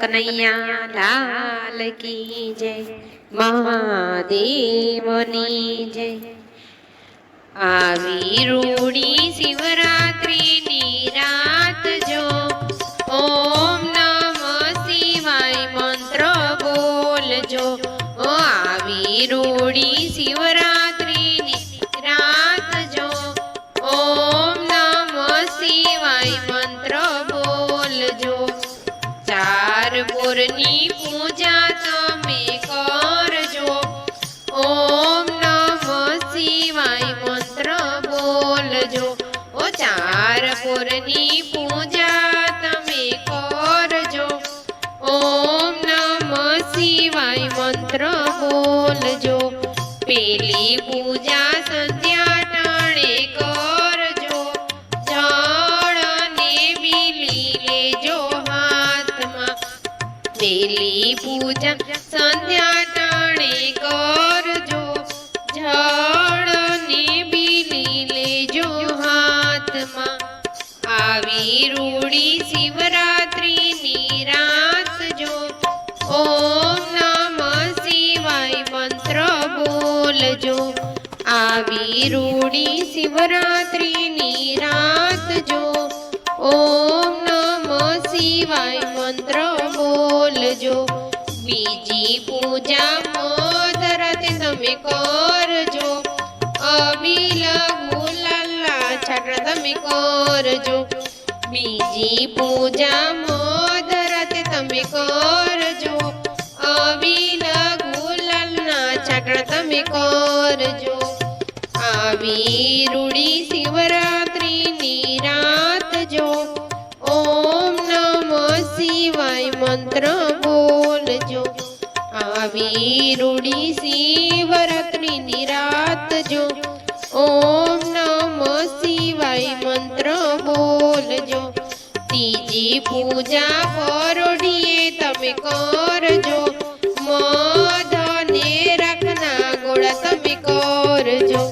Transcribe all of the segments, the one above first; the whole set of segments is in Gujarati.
કનૈયા લાલ કી જય, મહાદેવની જય. આવી રૂડી શિવરાત્રિની રાત જો, ઓમ નમ શિવાય મંત્ર બોલજો. આવી રૂડી શિવરાત્રિની પુરની પૂજા તમે કરજો. ઓમ નમ શિવાય મંત્ર બોલજો. ઓ ચાર પૂરની પૂજા તમે કરજો. ઓમ નમ શિવાય મંત્ર બોલજો. પેલી પૂજા સંધ્યા ટાણે કરજો જળ ને બીલી લેજો હાથમાં. આવી રૂડી શિવરાત્રિની રાત જો, ઓમ નમ શિવાય મંત્ર બોલજો. આવી રૂડી શિવરાત્રિની રાત જો, ઓમ નમ શિવાય મંત્ર બોલજો. બીજી પૂજા મોદરતે તમે કરજો. અબીલ ગુલાલા છાટ તમે કરજો. બીજી પૂજા મોદરતે તમે કરજો. અબીલ ગુલાલના છાટ તમે કરજો. આવી રૂડી શિવરાત્રિની આવી રૂડી શિવરાત્રિની રાત જો. ઓમ નમ શિવાય મંત્ર બોલજો. ત્રીજી પૂજા પરોઢીએ તમે કરજો. મધને રાખના ગોળ તમે કરજો.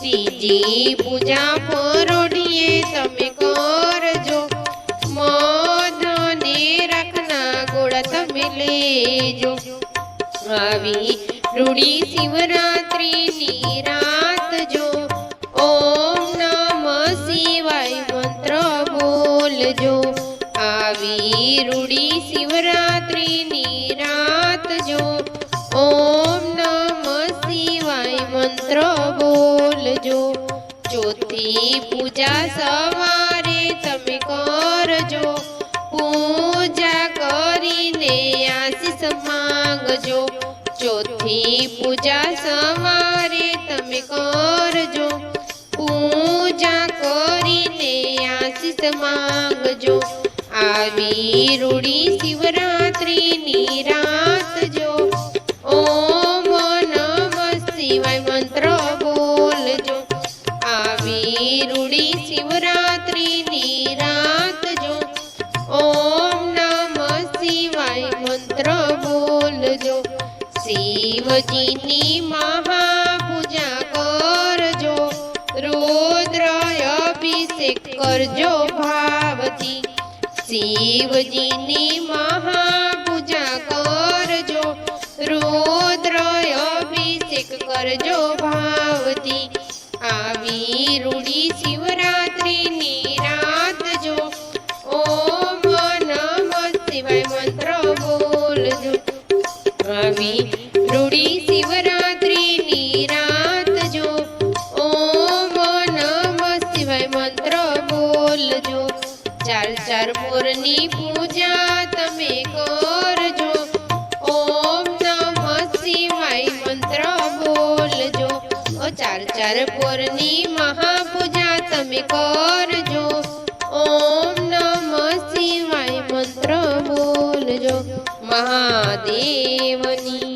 ત્રીજી પૂજા પરોઢીએ તમે કરજો. મધને રાખના ગોળ તમે લેજો. આવી રૂડી શિવરાત્રિની રાત જો. ઓમ નમ શિવાય મંત્ર બોલજો. આવી રૂડી શિવરાત્રિની રાત જો. ઓમ નમ શિવાય મંત્ર બોલજો. ચોથી પૂજા સવારે તમે કરજો માંગજો ચોથી પૂજા સવારે તમે કરજો. પૂજા કરીને આશીષ માંગજો. આવી રૂડી શિવરાત્રિની રાત જો. ઓમ નમ શિવાય મંત્ર બોલજો. આવી રૂડી શિવરાત્રિની રાત શિવજીની મહાપૂજા કરજો રુદ્ર અભિષેક કરજો ભાવથી શિવજીની મહાપૂજા કરજો રુદ્ર અભિષેક કરજો ભાવથી આવી રૂડી શિવરાત્રિની રાત જો, ઓમ નમ શિવાય મંત્ર બોલજો. આવી ચાર ચાર પૂજા તમે કરજો ઓમ નમ શિવાય મંત્ર બોલજો ઓ ચાર ચાર પોરની મહાપૂજા તમે કરજો ઓમ નમ શિવાય મંત્ર બોલજો મહાદેવની